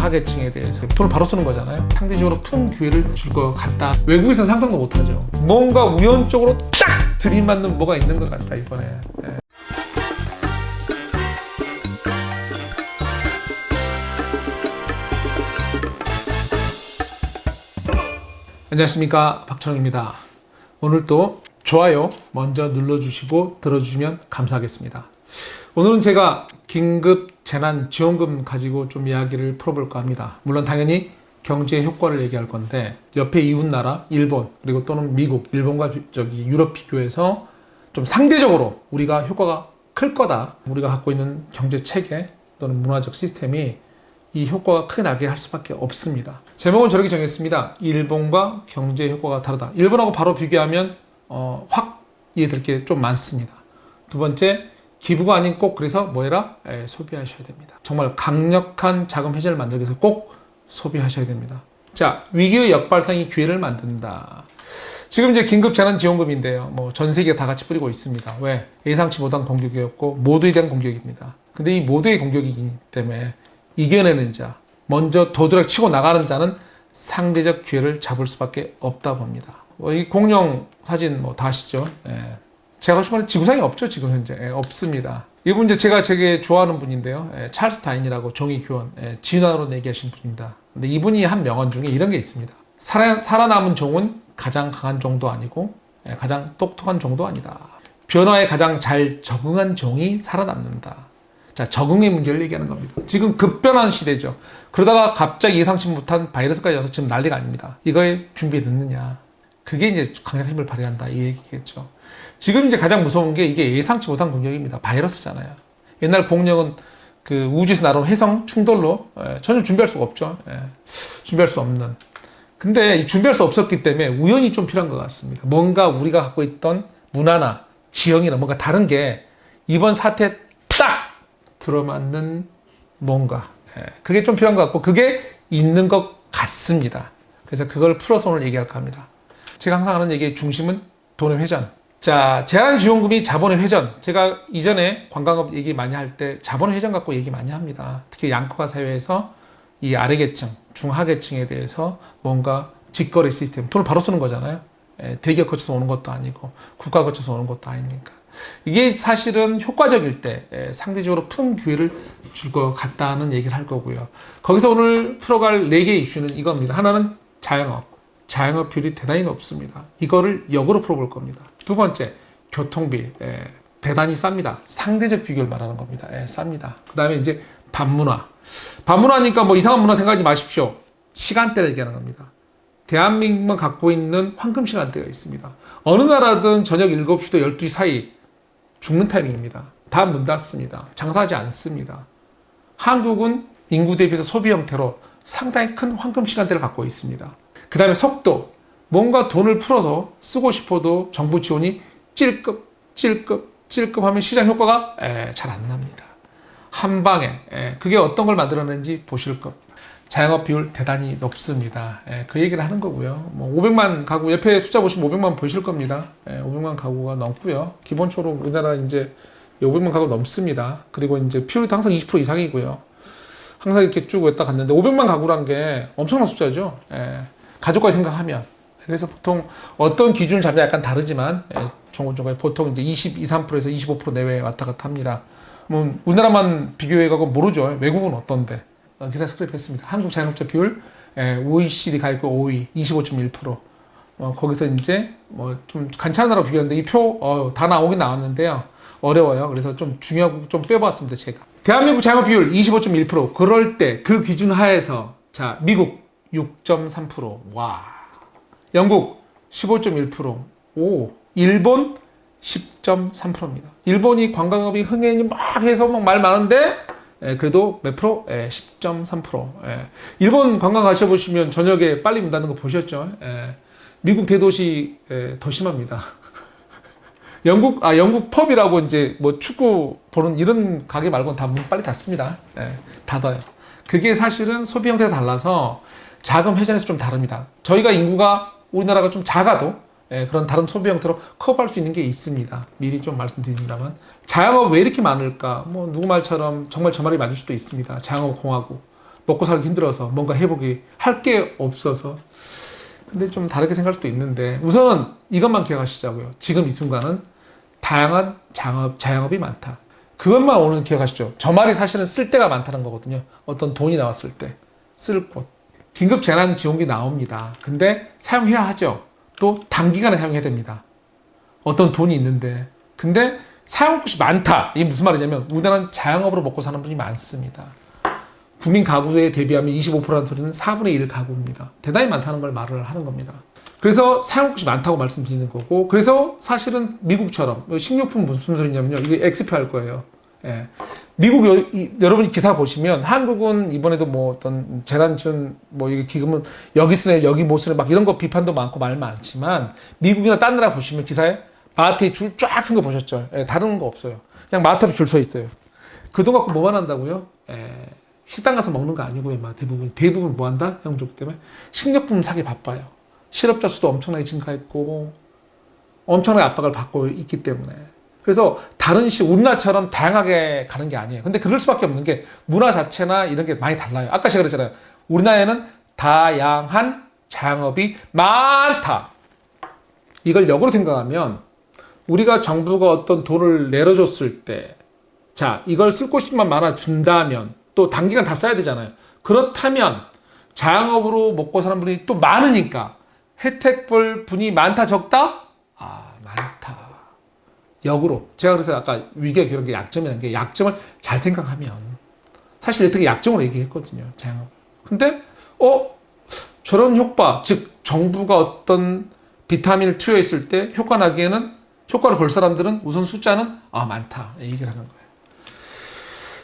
중하계층에 대해서 돈을 바로 쓰는 거잖아요. 상대적으로 큰 기회를 줄 것 같다. 외국에서는 상상도 못하죠. 뭔가 우연적으로 딱 들이맞는 뭐가 있는 것 같다 이번에. 예. 안녕하십니까 박청입니다. 오늘 또 좋아요 먼저 눌러주시고 들어주시면 감사하겠습니다. 오늘은 제가 긴급 재난 지원금 가지고 좀 이야기를 풀어볼까 합니다. 물론 당연히 경제 효과를 얘기할 건데 옆에 이웃 나라 일본 그리고 또는 미국 일본과 비- 저기 유럽 비교해서 좀 상대적으로 우리가 효과가 클 거다. 우리가 갖고 있는 경제 체계 또는 문화적 시스템이 이 효과가 크게 나게 할 수밖에 없습니다. 제목은 저렇게 정했습니다. 일본과 경제 효과가 다르다. 일본하고 바로 비교하면 어, 확 이해될 게 좀 많습니다. 두 번째, 기부가 아닌 꼭 그래서 뭐해라? 에, 소비하셔야 됩니다. 정말 강력한 자금 회전을 만들기 위해서 꼭 소비하셔야 됩니다. 자, 위기의 역발상이 기회를 만든다. 지금 이제 긴급 재난 지원금인데요. 뭐 전 세계가 다 같이 뿌리고 있습니다. 왜? 예상치 못한 공격이었고 모두에 대한 공격입니다. 근데 이 모두의 공격이기 때문에 이겨내는 자, 먼저 도드락 치고 나가는 자는 상대적 기회를 잡을 수밖에 없다 봅니다. 뭐이 공룡 사진 뭐 다 아시죠? 예. 제가 말은 지구상에 없죠, 지금 현재. 예, 없습니다. 이분 이제 제가 되게 좋아하는 분인데요. 예, 찰스 다인이라고 종이 교원, 예, 진화로 얘기하신 분입니다. 근데 이분이 한 명언 중에 이런 게 있습니다. 살아, 살아남은 종은 가장 강한 종도 아니고 예, 가장 똑똑한 종도 아니다. 변화에 가장 잘 적응한 종이 살아남는다. 자, 적응의 문제를 얘기하는 겁니다. 지금 급변한 시대죠. 그러다가 갑자기 예상치 못한 바이러스까지 와서 지금 난리가 아닙니다. 이거에 준비해 늦느냐. 그게 이제 강력한 힘을 발휘한다. 이 얘기겠죠. 지금 이제 가장 무서운 게 이게 예상치 못한 공격입니다. 바이러스잖아요. 옛날 공룡은 그 우주에서 날아온 해성 충돌로 예, 전혀 준비할 수가 없죠. 예, 준비할 수 없는. 근데 이 준비할 수 없었기 때문에 우연이 좀 필요한 것 같습니다. 뭔가 우리가 갖고 있던 문화나 지형이나 뭔가 다른 게 이번 사태에 딱 들어맞는 뭔가. 예, 그게 좀 필요한 것 같고 그게 있는 것 같습니다. 그래서 그걸 풀어서 오늘 얘기할까 합니다. 제가 항상 하는 얘기의 중심은 돈의 회전. 자, 제한지원금이 자본의 회전. 제가 이전에 관광업 얘기 많이 할 때 자본의 회전 갖고 얘기 많이 합니다. 특히 양극화 사회에서 이 아래계층, 중하계층에 대해서 뭔가 직거래 시스템, 돈을 바로 쓰는 거잖아요. 예, 대기업 거쳐서 오는 것도 아니고 국가 거쳐서 오는 것도 아니니까. 이게 사실은 효과적일 때 예, 상대적으로 큰 기회를 줄 것 같다는 얘기를 할 거고요. 거기서 오늘 풀어갈 네 개의 이슈는 이겁니다. 하나는 자영업. 자영업 비율이 대단히 높습니다. 이거를 역으로 풀어볼 겁니다. 두 번째, 교통비. 예, 대단히 쌉니다. 상대적 비교를 말하는 겁니다. 예, 쌉니다. 그 다음에 이제 반문화. 반문화니까 뭐 이상한 문화 생각하지 마십시오. 시간대를 얘기하는 겁니다. 대한민국만 갖고 있는 황금 시간대가 있습니다. 어느 나라든 저녁 7시부터 12시 사이 죽는 타이밍입니다. 다 문 닫습니다. 장사하지 않습니다. 한국은 인구 대비해서 소비 형태로 상당히 큰 황금 시간대를 갖고 있습니다. 그 다음에 속도. 뭔가 돈을 풀어서 쓰고 싶어도 정부 지원이 찔끔, 찔끔, 찔끔 하면 시장 효과가 잘 안 납니다. 한 방에. 에, 그게 어떤 걸 만들어내는지 보실 겁니다. 자영업 비율 대단히 높습니다. 에, 그 얘기를 하는 거고요. 뭐 500만 가구, 옆에 숫자 보시면 500만 보실 겁니다. 에, 500만 가구가 넘고요. 기본적으로 우리나라 이제 500만 가구 넘습니다. 그리고 이제 비율도 항상 20% 이상이고요. 항상 이렇게 쭉 왔다 갔는데 500만 가구란 게 엄청난 숫자죠. 예, 가족까지 생각하면. 그래서 보통 어떤 기준을 잡냐 약간 다르지만 예, 종합적으로 보통 이제 22, 3%에서 25% 내외에 왔다 갔다 합니다. 뭐 우리나라만 비교해가고 모르죠. 외국은 어떤데? 어, 기사 스크립했습니다. 한국 자영업자 비율 예, OECD 가입국 5위, 25.1%. 어, 거기서 이제 뭐 좀 괜찮은 나라로 비교했는데 이표 어, 다 나오긴 나왔는데요. 어려워요. 그래서 좀 중요하고 좀 빼봤습니다. 제가. 대한민국 자영업 비율 25.1%. 그럴 때 그 기준 하에서 자 미국 6.3%. 와. 영국 15.1%. 오. 일본 10.3%입니다. 일본이 관광업이 흥행이 막 해서 막 말 많은데 예, 그래도 몇 프로? 예, 10.3%. 예. 일본 관광 가셔보시면 저녁에 빨리 문 닫는 거 보셨죠? 예. 미국 대도시 예, 더 심합니다. 영국 아 영국 펍이라고 이제 뭐 축구 보는 이런 가게 말고는 다 문 빨리 닫습니다. 예, 닫아요. 그게 사실은 소비 형태가 달라서 자금 회전에서 좀 다릅니다. 저희가 인구가 우리나라가 좀 작아도 예, 그런 다른 소비 형태로 커버할 수 있는 게 있습니다. 미리 좀 말씀드립니다만 자영업 왜 이렇게 많을까? 뭐 누구 말처럼 정말 저 말이 맞을 수도 있습니다. 자영업 공화국. 먹고 살기 힘들어서 뭔가 해보기 할 게 없어서 근데 좀 다르게 생각할 수도 있는데 우선은 이것만 기억하시자고요. 지금 이 순간은 다양한 장업, 자영업이 많다. 그것만 오늘 기억하시죠. 저 말이 사실은 쓸 데가 많다는 거거든요. 어떤 돈이 나왔을 때 쓸 곳. 긴급 재난 지원기 나옵니다. 근데 사용해야 하죠. 또 단기간에 사용해야 됩니다. 어떤 돈이 있는데. 근데 사용 곳이 많다. 이게 무슨 말이냐면 우리나라는 자영업으로 먹고 사는 분이 많습니다. 국민 가구에 대비하면 25%라는 소리는 4분의 1 가구입니다. 대단히 많다는 걸 말을 하는 겁니다. 그래서 사용 곳이 많다고 말씀드리는 거고, 그래서 사실은 미국처럼 식료품 무슨 소리냐면요, 이게 XP 할 거예요. 예. 미국 여, 이, 여러분이 기사 보시면 한국은 이번에도 뭐 어떤 재난지원 뭐 이게 기금은 여기 쓰네 여기 못 쓰네 막 이런 거 비판도 많고 말 많지만 미국이나 딴 나라 보시면 기사에 마트에 줄 쫙 쓴 거 보셨죠? 예, 다른 거 없어요. 그냥 마트 앞에 줄 서 있어요. 그돈 갖고 뭐만 한다고요? 예, 식당 가서 먹는 거 아니고요. 막 대부분 대부분 뭐 한다? 형조 때문에 식료품 사기 바빠요. 실업자 수도 엄청나게 증가했고 엄청나게 압박을 받고 있기 때문에 그래서 다른 시 우리나라처럼 다양하게 가는 게 아니에요. 근데 그럴 수밖에 없는 게 문화 자체나 이런 게 많이 달라요. 아까 제가 그랬잖아요. 우리나라에는 다양한 자영업이 많다. 이걸 역으로 생각하면 우리가 정부가 어떤 돈을 내려줬을 때, 자, 이걸 쓸 곳만 많아 준다면 또 단기간 다 써야 되잖아요. 그렇다면 자영업으로 먹고 사는 분이 또 많으니까 혜택 볼 분이 많다 적다? 역으로. 제가 그래서 아까 위기가 그런 게 약점이라는 게 약점을 잘 생각하면 사실 어떻게 약점으로 얘기했거든요 자영업. 근데 어 저런 효과 즉 정부가 어떤 비타민을 투여했을 때 효과 나기에는 효과를 볼 사람들은 우선 숫자는 아 많다. 이 얘기를 하는 거예요.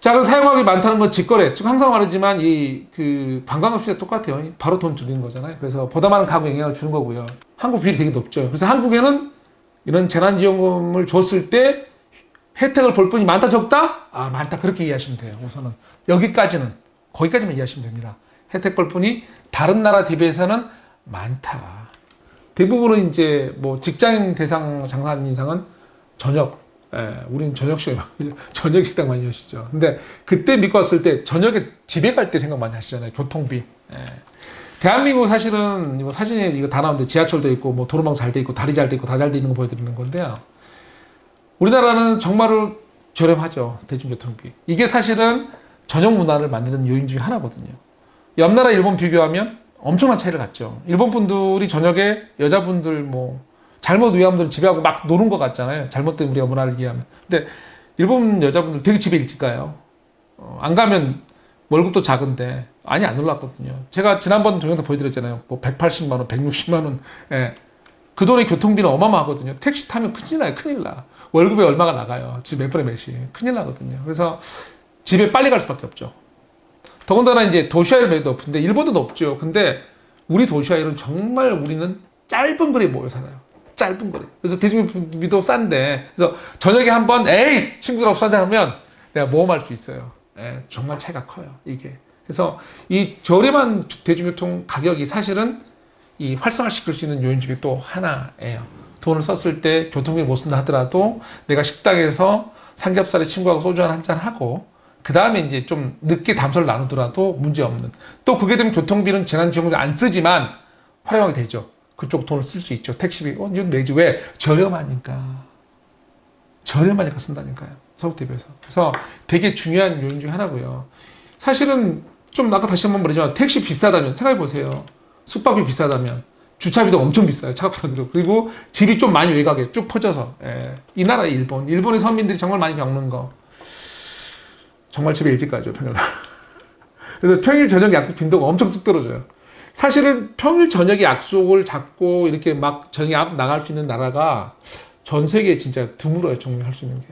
자 그럼 사용하기 많다는 건 직거래. 즉 항상 말하지만 이그 관광업 시대 똑같아요. 바로 돈 줄이는 거잖아요. 그래서 보다 많은 가구 영향을 주는 거고요. 한국 비율이 되게 높죠. 그래서 한국에는 이런 재난지원금을 줬을 때 혜택을 볼 분이 많다 적다? 아 많다. 그렇게 이해하시면 돼요. 우선은 여기까지는 거기까지만 이해하시면 됩니다. 혜택 볼 분이 다른 나라 대비해서는 많다. 대부분은 이제 뭐 직장인 대상 장사하는 이상은 저녁 예, 우리는 저녁 시간 저녁 식당 많이 하시죠. 근데 그때 믿고 왔을 때 저녁에 집에 갈 때 생각 많이 하시잖아요. 교통비. 예. 대한민국 사실은 뭐 사진에 이거 다 나오는데 지하철도 있고 뭐 도로망 잘 돼 있고 다리 잘 돼 있고 다 잘 돼 있는 거 보여드리는 건데요. 우리나라는 정말로 저렴하죠 대중교통비. 이게 사실은 전용 문화를 만드는 요인 중에 하나거든요. 옆 나라 일본 비교하면 엄청난 차이를 갖죠. 일본 분들이 저녁에 여자분들 뭐 잘못 위함들 집에 하고 막 노는 것 같잖아요. 잘못된 우리가 문화를 이해하면. 근데 일본 여자분들 되게 집에 일찍 가요. 어, 안 가면 월급도 작은데 아니 안 올랐거든요. 제가 지난번 동영상 보여드렸잖아요. 뭐 180만 원, 160만 원. 예. 그 돈의 교통비는 어마어마하거든요. 택시 타면 큰일 나요. 큰일 나. 월급에 얼마가 나가요. 집몇 분에 몇이. 큰일 나거든요. 그래서 집에 빨리 갈 수밖에 없죠. 더군다나 이제 도시화율이 높은데 일본도 높죠. 근데 우리 도시화율은 정말 우리는 짧은 거리에 모여 살아요. 짧은 거리. 그래서 대중교통비도 싼데 그래서 저녁에 한번 에이 친구들하고 수한잔하면 내가 모험할 수 있어요. 예, 정말 차이가 커요. 이게. 그래서 이 저렴한 대중교통 가격이 사실은 이 활성화시킬 수 있는 요인 중에 또 하나예요. 돈을 썼을 때 교통비를 못 쓴다 하더라도 내가 식당에서 삼겹살에 친구하고 소주 한잔 하고 그 다음에 이제 좀 늦게 담소를 나누더라도 문제 없는 또 그게 되면 교통비는 재난지원금을 안 쓰지만 활용하게 되죠. 그쪽 돈을 쓸 수 있죠. 택시비 어 이건 내지 왜 저렴하니까 저렴하니까 쓴다니까요. 서울 대비해서 그래서 되게 중요한 요인 중에 하나고요. 사실은 좀 아까 다시 한번 말하지만 택시 비싸다면 생각해 보세요. 숙박비 비싸다면 주차비도 엄청 비싸요. 차값보다 그리고 집이 좀 많이 외곽에 쭉 퍼져서 예. 이 나라 일본 일본의 서민들이 정말 많이 겪는 거 정말 집에 일찍 가죠 평일 그래서 평일 저녁 약속 빈도가 엄청 뚝 떨어져요. 사실은 평일 저녁에 약속을 잡고 이렇게 막 저녁에 앞 나갈 수 있는 나라가 전 세계에 진짜 드물어요 정리할 수 있는 게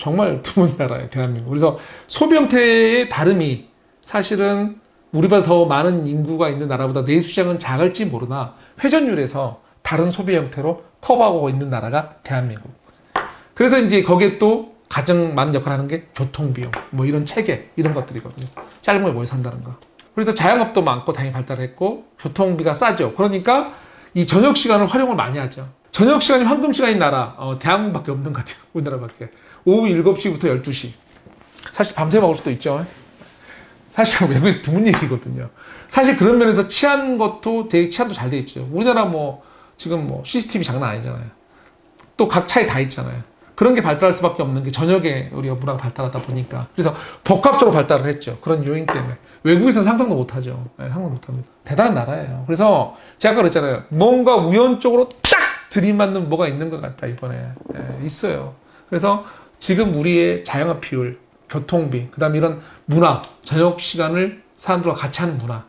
정말 드문 나라예요 대한민국. 그래서 소비 형태의 다름이 사실은 우리보다 더 많은 인구가 있는 나라보다 내수 시장은 작을지 모르나 회전율에서 다른 소비 형태로 커버하고 있는 나라가 대한민국. 그래서 이제 거기에 또 가장 많은 역할을 하는 게 교통비용, 뭐 이런 체계, 이런 것들이거든요. 짧은 걸 모여 산다는 거. 그래서 자영업도 많고 당연히 발달했고, 교통비가 싸죠. 그러니까 이 저녁 시간을 활용을 많이 하죠. 저녁 시간이 황금 시간인 나라, 어, 대한민국밖에 없는 것 같아요. 우리나라밖에. 오후 7시부터 12시. 사실 밤새 먹을 수도 있죠. 사실 외국에서 드문 얘기거든요. 사실 그런 면에서 치안 것도 되게 치안도 잘 돼 있죠. 우리나라 뭐 지금 뭐 CCTV 장난 아니잖아요. 또 각 차에 다 있잖아요. 그런 게 발달할 수밖에 없는 게 저녁에 우리가 문화가 발달하다 보니까 그래서 복합적으로 발달을 했죠. 그런 요인 때문에 외국에서는 상상도 못하죠. 네, 상상 못합니다. 대단한 나라예요. 그래서 제가 아까 그랬잖아요. 뭔가 우연적으로 딱 들이맞는 뭐가 있는 것 같다 이번에 예, 있어요. 그래서 지금 우리의 자영업 비율, 교통비, 그 다음 에 이런 문화, 저녁 시간을 사람들과 같이 하는 문화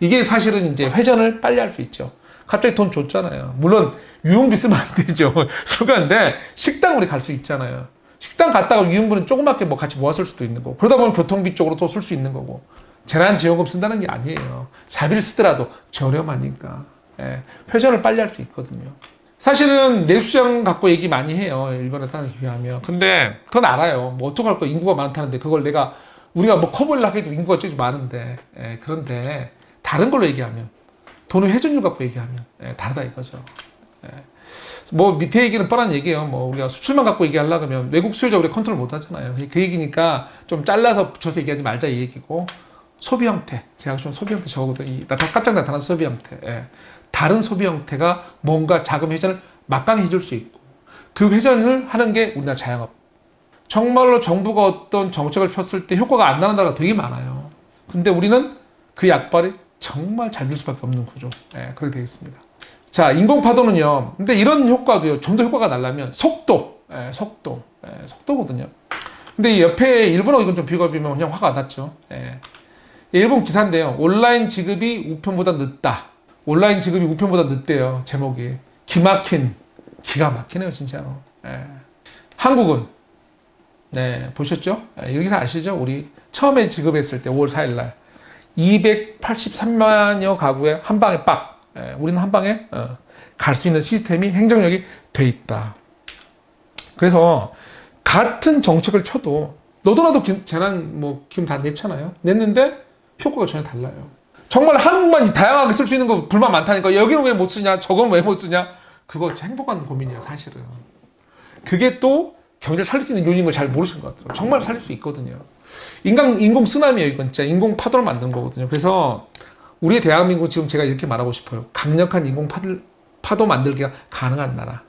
이게 사실은 이제 회전을 빨리 할 수 있죠. 갑자기 돈 줬잖아요. 물론 유흥비 쓰면 안 되죠. 수가인데 식당 우리 갈 수 있잖아요. 식당 갔다가 유흥비는 조그맣게 뭐 같이 모았을 수도 있는 거고 그러다 보면 교통비 쪽으로 또 쓸 수 있는 거고 재난지원금 쓴다는 게 아니에요. 자비를 쓰더라도 저렴하니까 예, 회전을 빨리 할 수 있거든요. 사실은 내수시장 갖고 얘기 많이 해요. 일본에 따는 비하면. 근데 그건 알아요. 뭐 어떡할 거 인구가 많다는데 그걸 내가 우리가 뭐 커버려고 해도 인구가 좀 많은데 예, 그런데 다른 걸로 얘기하면 돈을 회전율 갖고 얘기하면 예, 다르다 이거죠. 예. 뭐 밑에 얘기는 뻔한 얘기예요. 뭐 우리가 수출만 갖고 얘기하려고 하면 외국 수요자 우리 컨트롤 못 하잖아요. 그 얘기니까 좀 잘라서 붙여서 얘기하지 말자 이 얘기고 소비 형태. 제가 좀 소비 형태 적어도 이 나타 깜짝 나타난 소비 형태. 예. 다른 소비 형태가 뭔가 자금 회전을 막강히 해줄 수 있고 그 회전을 하는 게 우리나라 자영업. 정말로 정부가 어떤 정책을 폈을 때 효과가 안 나는 나라가 되게 많아요. 근데 우리는 그 약발이 정말 잘 될 수밖에 없는 구조. 예, 그렇게 되어 있습니다. 자, 인공파도는요. 근데 이런 효과도요. 좀 더 효과가 나려면 속도, 예, 속도, 예, 속도거든요. 근데 이 옆에 일본어 이건 좀 비교해보면 그냥 화가 났죠. 예. 일본 기사인데요. 온라인 지급이 우편보다 늦다. 온라인 지급이 우편보다 늦대요. 제목이. 기막힌. 기가 막히네요, 진짜로. 예. 한국은 네, 보셨죠? 예, 여기서 아시죠? 우리 처음에 지급했을 때 5월 4일 날 283만여 가구에 한 방에 빡. 예, 우리는 한 방에 어, 갈수 있는 시스템이 행정력이 돼 있다. 그래서 같은 정책을 펴도 너도 나도 기- 재난 뭐 기금 다 냈잖아요. 냈는데 효과가 전혀 달라요. 정말 한국만 다양하게 쓸 수 있는 거 불만 많다니까 여기는 왜 못 쓰냐 저건 왜 못 쓰냐 그거 행복한 고민이에요 사실은. 그게 또 경제를 살릴 수 있는 요인인 걸 잘 모르시는 것 같아요. 정말 살릴 수 있거든요. 인간 인공 쓰나미예요 이건 진짜 인공 파도를 만든 거거든요. 그래서 우리 대한민국 지금 제가 이렇게 말하고 싶어요. 강력한 인공 파도, 파도 만들기가 가능한 나라.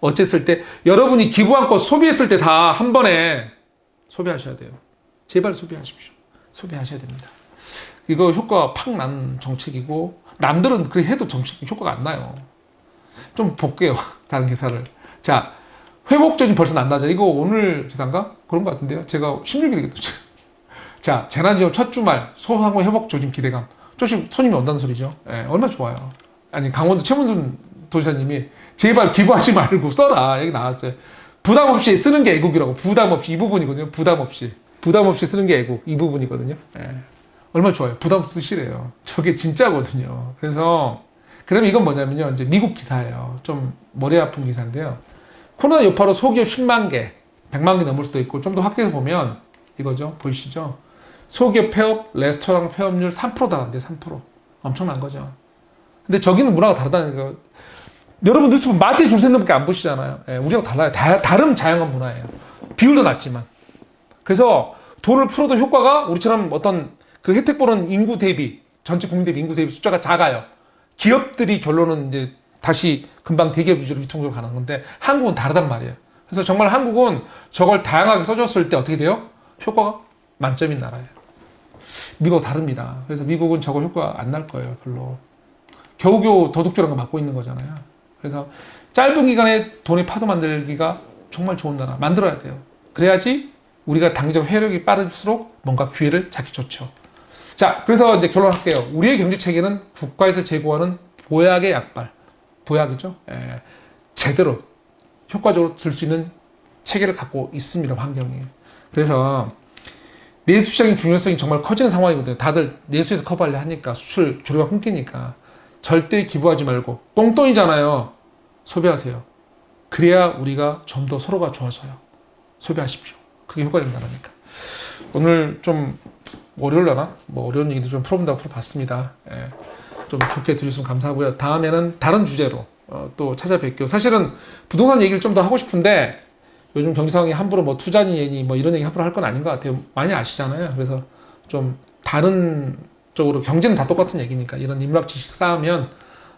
어쨌을 때 여러분이 기부한 거 소비했을 때 다 한 번에 소비하셔야 돼요. 제발 소비하십시오. 소비하셔야 됩니다. 이거 효과 팍난 정책이고 남들은 그렇게 해도 정책 효과가 안 나요. 좀 볼게요. 다른 기사를. 자, 회복적인 벌써 난다죠. 이거 오늘 기사인가? 그런 것 같은데요. 제가 16일 되겠죠. 자, 재난지원 첫 주말 소상공 회복 조짐 기대감. 조금 손님이 온다는 소리죠. 예, 얼마나 좋아요. 아니, 강원도 최문순 도지사님이 제발 기부하지 말고 써라. 여기 나왔어요. 부담 없이 쓰는 게 애국이라고. 부담 없이. 이 부분이거든요. 부담 없이. 부담 없이 쓰는 게 애국. 이 부분이거든요. 예. 얼마나 좋아요. 부담 없이 쓰시래요. 저게 진짜거든요. 그래서, 그러면 이건 뭐냐면요. 이제 미국 기사예요. 좀 머리 아픈 기사인데요. 코로나 여파로 소기업 10만 개, 100만 개 넘을 수도 있고 좀 더 확대해서 보면 이거죠. 보이시죠? 소기업 폐업, 레스토랑 폐업률 3% 달한대, 3%. 엄청난 거죠. 근데 저기는 문화가 다르다는 거. 여러분 뉴스 보면 마트에 줄 서는 분밖에 안 보시잖아요. 예, 우리하고 달라요. 다, 다른 자영업 문화예요. 비율도 낮지만. 그래서 돈을 풀어도 효과가 우리처럼 어떤 그 혜택 보는 인구 대비, 전체 국민 대비 인구 대비 숫자가 작아요. 기업들이 결론은 이제 다시 금방 대기업 위주로 유통적으로 가는 건데 한국은 다르단 말이에요. 그래서 정말 한국은 저걸 다양하게 써줬을 때 어떻게 돼요? 효과가 만점인 나라예요. 미국 다릅니다. 그래서 미국은 저거 효과 안 날 거예요, 별로. 겨우겨우 도둑질한 거 맡고 있는 거잖아요. 그래서 짧은 기간에 돈의 파도 만들기가 정말 좋은 나라 만들어야 돼요. 그래야지 우리가 당장 회력이 빠를수록 뭔가 기회를 잡기 좋죠. 자, 그래서 이제 결론할게요. 우리의 경제 체계는 국가에서 제공하는 보약의 약발, 보약이죠. 예, 제대로 효과적으로 쓸수 있는 체계를 갖고 있습니다, 환경이. 그래서 내수 시장의 중요성이 정말 커지는 상황이거든요. 다들 내수에서 커버하려 하니까 수출 교류가 끊기니까 절대 기부하지 말고 똥똥이잖아요. 소비하세요. 그래야 우리가 좀 더 서로가 좋아져요. 소비하십시오. 그게 효과된다니까. 오늘 좀 월요일려나? 뭐 어려운 얘기도 좀 풀어본다고 풀어봤습니다. 예. 좀 좋게 들으시면 감사하고요. 다음에는 다른 주제로 어, 또 찾아뵐게요. 사실은 부동산 얘기를 좀 더 하고 싶은데 요즘 경기 상황이 함부로 뭐 투자니 얘니 뭐 이런 얘기 함부로 할 건 아닌 것 같아요. 많이 아시잖아요. 그래서 좀 다른 쪽으로 경제는 다 똑같은 얘기니까 이런 인문학 지식 쌓으면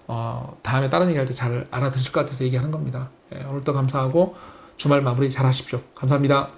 어, 다음에 다른 얘기할 때 잘 알아들으실 것 같아서 얘기하는 겁니다. 예, 오늘도 감사하고 주말 마무리 잘 하십시오. 감사합니다.